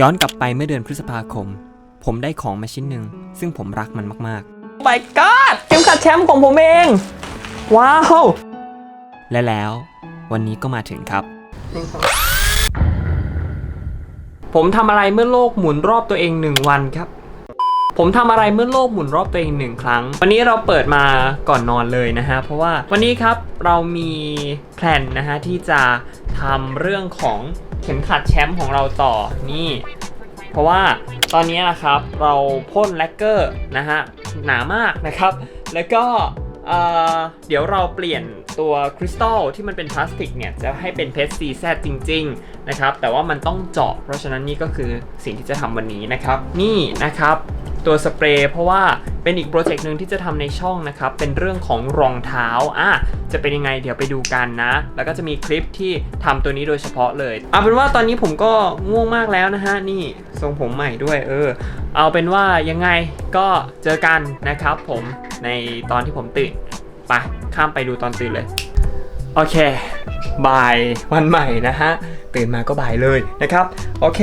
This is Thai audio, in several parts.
ย้อนกลับไปเมื่อเดือนพฤษภาคม ผมได้ของมาชิ้นหนึ่ง ซึ่งผมรักมันมาก my god เข็มขัดแชมป์ของผมเอง ว้าวๆและแล้ว วันนี้ก็มาถึงครับ ผมทำอะไรเมื่อโลกหมุนรอบตัวเองหนึ่งวันครับ ผมทำอะไรเมื่อโลกหมุนรอบตัวเองหนึ่งครั้ง วันนี้เราเปิดมาก่อนนอนเลยนะฮะ เพราะว่าวันนี้ครับเรามีแพลนนะฮะที่จะทำเรื่องของ เข็มขัดแชมป์ของเราต่อนี่ เพราะว่าตอนนี้นะครับเราพ่นแลกเกอร์นะฮะหนามากนะครับ แล้วก็เอ่อเดี๋ยวเราเปลี่ยนตัวคริสตัลที่มันเป็นพลาสติกเนี่ย จะให้เป็นเพชรซีแซจริง ๆ นะครับ แต่ว่ามันต้องเจาะเพราะฉะนั้นนี่ก็คือสิ่งที่จะทำวันนี้นะครับ นี่นะครับ ตัวสเปรย์เพราะว่าเป็นอีกโปรเจกต์หนึ่งที่จะทำในช่องนะครับ เป็นเรื่องของรองเท้าอะจะเป็นยังไงเดี๋ยวไปดูกันนะ แล้วก็จะมีคลิปที่ทำตัวนี้โดยเฉพาะเลย เอาเป็นว่าตอนนี้ผมก็ง่วงมากแล้วนะฮะ นี่ทรงผมใหม่ด้วยเออ เอาเป็นว่ายังไงก็เจอกันนะครับผมในตอนที่ผมตื่นไปข้ามไปดูตอนตื่นเลย โอเคบ่ายวันใหม่นะฮะ ตื่นมาก็บ่ายเลยนะครับ โอเค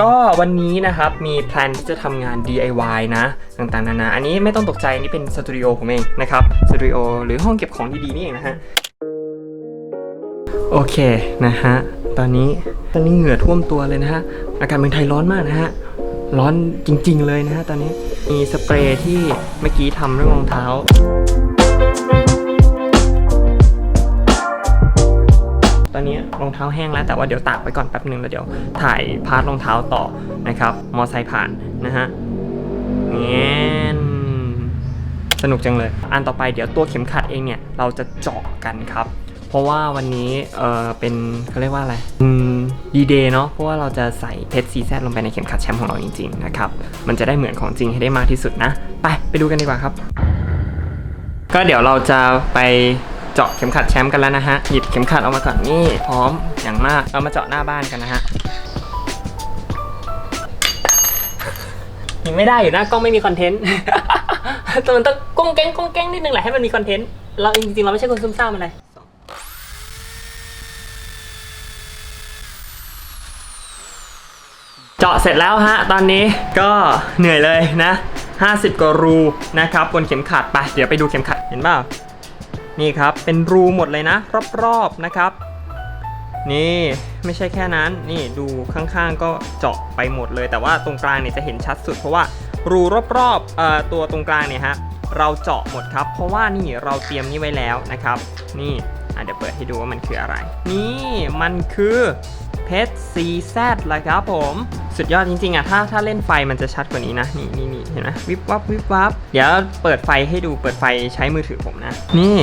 ก็วันนี้นะครับมีแพลนที่จะทำงาน DIY นะ ต่างๆนานาอันนี้ไม่ต้องตกใจนี่เป็นสตูดิโอผมเองนะครับสตูดิโอหรือห้องเก็บของดีๆนี่เองนะฮะโอเคนะฮะตอนนี้ตอนนี้เหงื่อท่วมตัวเลยนะฮะอากาศเมืองไทยร้อนมากนะฮะร้อนจริงๆเลยนะฮะตอนนี้มีสเปรย์ที่เมื่อกี้ทำเรื่องรองเท้า รองเท้าแห้งแล้วแต่ว่าเดี๋ยวตากไว้ก่อนแป๊บหนึ่งแล้วเดี๋ยวถ่ายพาร์ทรองเท้าต่อนะครับ มอไซค์ผ่านนะฮะเงี้ยสนุกจังเลย อันต่อไปเดี๋ยวตัวเข็มขัดเองเนี่ยเราจะเจาะกันครับ เพราะว่าวันนี้เออเป็นเขาเรียกว่าอะไรอืมดีเดย์เนาะเพราะว่าเราจะใส่เพชรซีแซลงไปในเข็มขัดแชมป์ของเราจริงๆนะครับมันจะได้เหมือนของจริงให้ได้มากที่สุดนะ ไปไปดูกันดีกว่าครับ ก็เดี๋ยวเราจะไป เจาะเข็มขัดแชมป์กันแล้วนะฮะ หยิบเข็มขัดออกมาก่อนนี่พร้อมอย่างมาก เรามาเจาะหน้าบ้านกันนะฮะยังไม่ได้อยู่นะกล้องไม่มีคอนเทนต์ แต่มันต้องก้งแก้งก้งแก้งนิดนึงแหละให้มันมีคอนเทนต์ เราจริงๆเราไม่ใช่คนซุ่มซ่ามอะไรเจาะเสร็จแล้วฮะ ตอนนี้ก็เหนื่อยเลยนะ 50กว่ารูนะครับบนเข็มขัดไป เดี๋ยวไปดูเข็มขัดเห็นเปล่า นี่ครับ เป็นรูหมดเลยนะ รอบๆนะครับ นี่ไม่ใช่แค่นั้น นี่ดูข้างๆก็เจาะไปหมดเลย แต่ว่าตรงกลางเนี่ยจะเห็นชัดสุด เพราะว่ารูรอบๆตัวตรงกลางเนี่ยฮะเราเจาะหมดครับ เพราะว่านี่เราเตรียมนี่ไว้แล้วนะครับ นี่เดี๋ยวเปิดให้ดูว่ามันคืออะไร นี่มันคือเพชรซีแซดละครับผม สุดยอดจริงๆอะถ้าถ้าเล่นไฟมันจะชัดกว่านี้นะ นี่นี่นี่ ห็นไหมวิบวับวิบวับเดี๋ยวเปิดไฟให้ดูเปิดไฟใช้มือถือผมนะ นี่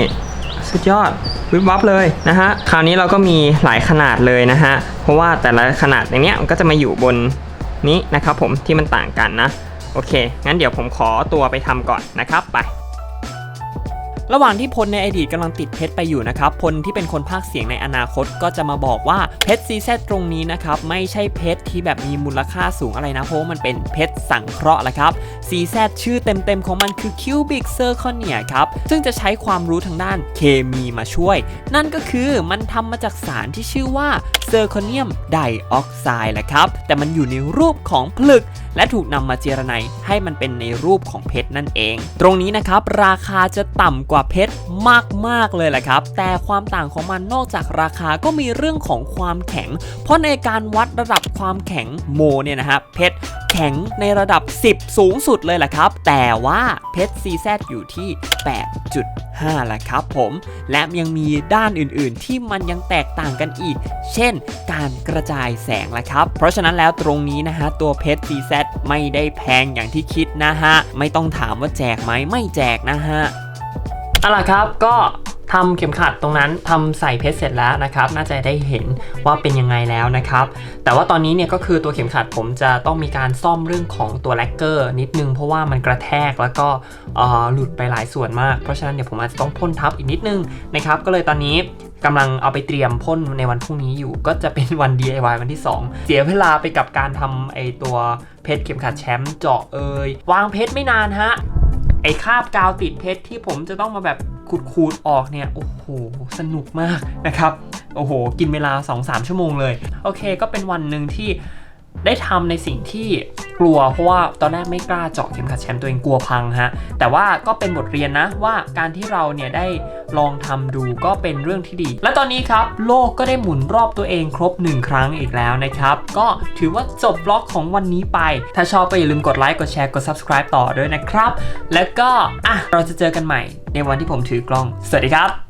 สุดยอดวิบวับเลยนะฮะคราวนี้เราก็มีหลายขนาดเลยนะฮะเพราะว่าแต่ละขนาดอย่างเนี้ยมันก็จะมาอยู่บนนี้นะครับผมที่มันต่างกันนะโอเคงั้นเดี๋ยวผมขอตัวไปทำก่อนนะครับไป ระหว่างที่พลในอดีตกำลังติดเพชรไปอยู่นะครับพลที่เป็นคนภาคเสียงในอนาคตก็จะมาบอกว่าเพชรซีแซตรงนี้นะครับไม่ใช่เพชรที่แบบมีมูลค่าสูงอะไรนะเพราะมันเป็นเพชรสังเคราะห์แหละครับ CZ ชื่อเต็มๆของมันคือ Cubic Zirconia ครับซึ่งจะใช้ความรู้ทางด้านเคมีมาช่วย นั่นก็คือมันทำมาจากสารที่ชื่อว่า Zirconium Dioxide แหละครับแต่มันอยู่ในรูปของผลึก และถูกนำมาเจรไนให้มันเป็นในรูปของเพชรนั่นเอง ตรงนี้นะครับราคาจะต่ำกว่าเพชรมากๆเลยแหละครับ แต่ความต่างของมันนอกจากราคาก็มีเรื่องของความแข็ง เพราะในการวัดระดับความแข็งโมเนี่ยนะฮะเพชรแข็งในระดับ 10 สูงสุดเลยแหละครับ แต่ว่าเพชร CZ อยู่ที่ 8.5แหละครับผม และยังมีด้านอื่นๆ ที่มันยังแตกต่างกันอีก เช่น การกระจายแสงแหละครับ เพราะฉะนั้นแล้วตรงนี้นะฮะตัวเพชรซีแ CZ ไม่ได้แพงอย่างที่คิดนะฮะ ไม่ต้องถามว่าแจกไหมไม่แจกนะฮะเอาล่ะครับก็ทำเข็มขัดตรงนั้นทำใส่เพชรเสร็จแล้วนะครับ น่าจะได้เห็นว่าเป็นยังไงแล้วนะครับ แต่ว่าตอนนี้เนี่ยก็คือตัวเข็มขัดผมจะต้องมีการซ่อมเรื่องของตัวแลกเกอร์นิดนึง เพราะว่ามันกระแทกแล้วก็หลุดไปหลายส่วนมาก เพราะฉะนั้นเดี๋ยวผมอาจจะต้องพ่นทับอีกนิดนึงนะครับ ก็เลยตอนนี้ กำลังเอาไปเตรียมพ่นในวันพรุ่งนี้อยู่ ก็จะเป็นวัน DIY วันที่ 2 เสียเวลาไปกับการทำไอตัวเพชรเข็มขัดแชมป์เจาะเอย วางเพชรไม่นานฮะ ไอคาบกาวติดเพชรที่ผมจะต้องมาแบบขูดๆออกเนี่ย โอ้โห สนุกมากนะครับ โอ้โห กินเวลา 2-3 ชั่วโมงเลย โอเค ก็เป็นวันหนึ่งที่ ได้ทำในสิ่งที่กลัวเพราะว่าตอนแรกไม่กล้าเจาะเข็มขัดแชมป์ตัวเองกลัวพังฮะแต่ว่าก็เป็นบทเรียนนะว่าการที่เราเนี่ยได้ลองทำดูก็เป็นเรื่องที่ดี และตอนนี้ครับโลกก็ได้หมุนรอบตัวเองครบ 1 ครั้งอีกแล้วนะครับก็ถือว่าจบบล็อกของวันนี้ไป ถ้าชอบก็อย่าลืมกดไลค์กดแชร์กด subscribe ต่อด้วยนะครับ แล้วก็อะเราจะเจอกันใหม่ในวันที่ผมถือกล้อง สวัสดีครับ